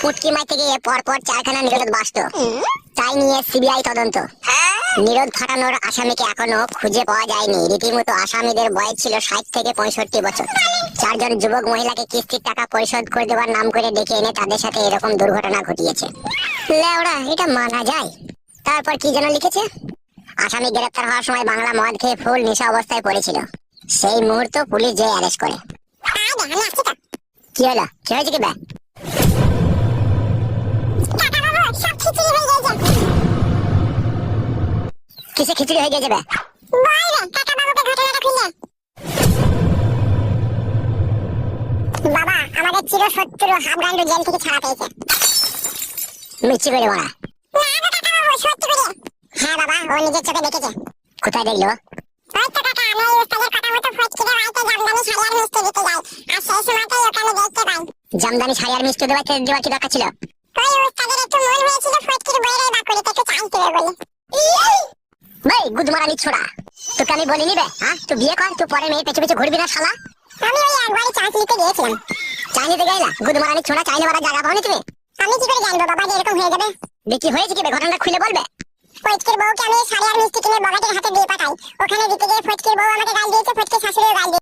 পুটকি মাইতে গিয়ে পর পর চারখানা নিরোধ বাসত তাই নিয়ে সিবিআই তদন্ত। নিরোধ ফাটানোর আসামিকে এখনও খুঁজে পাওয়া যায়নি। রীতিমতো আসামিদের বয়স ছিল ষাট থেকে পঁয়ষট্টি বছর। চারজন যুবক মহিলাকে কিস্তির টাকা পরিশোধ করে দেওয়ার নাম করে ডেকে এনে তাদের সাথে এরকম দুর্ঘটনা ঘটিয়েছে। লেওড়া এটা মানা যায়। তারপর কি যেন লিখেছে? আসামি গ্রেপ্তার হওয়ার সময় বাংলা মদ খেয়ে ফুল নেশা অবস্থায় পড়েছিল। সেই মুহূর্ত পুলিশ যে অ্যারেস্ট করে। কি হলো? কি হয়েছে কি বে? কিসে খিচুড়ি হয়ে যাবে? বাবা আমাদের চির শত্রু হাবরান্ডু জেল থেকে ছাড়া পেয়েছে। মিষ্টি করে মারা না গো কাকা বাবু সত্যি করে। হ্যাঁ বাবা ও নিজের চোখে দেখেছে। কোথায় দেখল? ওই তো কাকা আমি ওই উস্তাদের কথা মতো ফটকিরে বাড়িতে জামদানি শাড়ি আর মিষ্টি দিতে যাই। আর সেই সময়টাই ওখানে দেখতে পাই। জামদানি শাড়ি আর মিষ্টি দেওয়া দেওয়ার কি দরকার ছিল? ওই উস্তাদের একটু মন হয়েছিল ফটকির বইয়ের বাকুড়িতে একটু চাইতে বলে। গুদমারানি ছোড়া তোকে আমি বলিনি বে হ্যাঁ? তুই বিয়ে কর তুই পরে মেয়ে পেছু পেছু ঘুরবি না শালা? আমি ওই একবারই চান্স নিতে গিয়েছিলাম। চাইনিতে গেলা? গুদমারানি ছোড়া চাইলে মারা জায়গা পাওনি তুমি? আমি কি করে জানব বাবা যে এরকম হয়ে যাবে? দেখি হয়েছে কি ঘটনাটা খুলে বলবে? ফটকের বউকে আমি সাড়ে আর মিষ্টি কিনে বগাটের হাতে দিয়ে পাঠাই। ওখানে দিতে গিয়ে ফটকের বউ আমাকে গাল দিয়েছে ফটকের শাশুড়িও গাল দিয়েছে।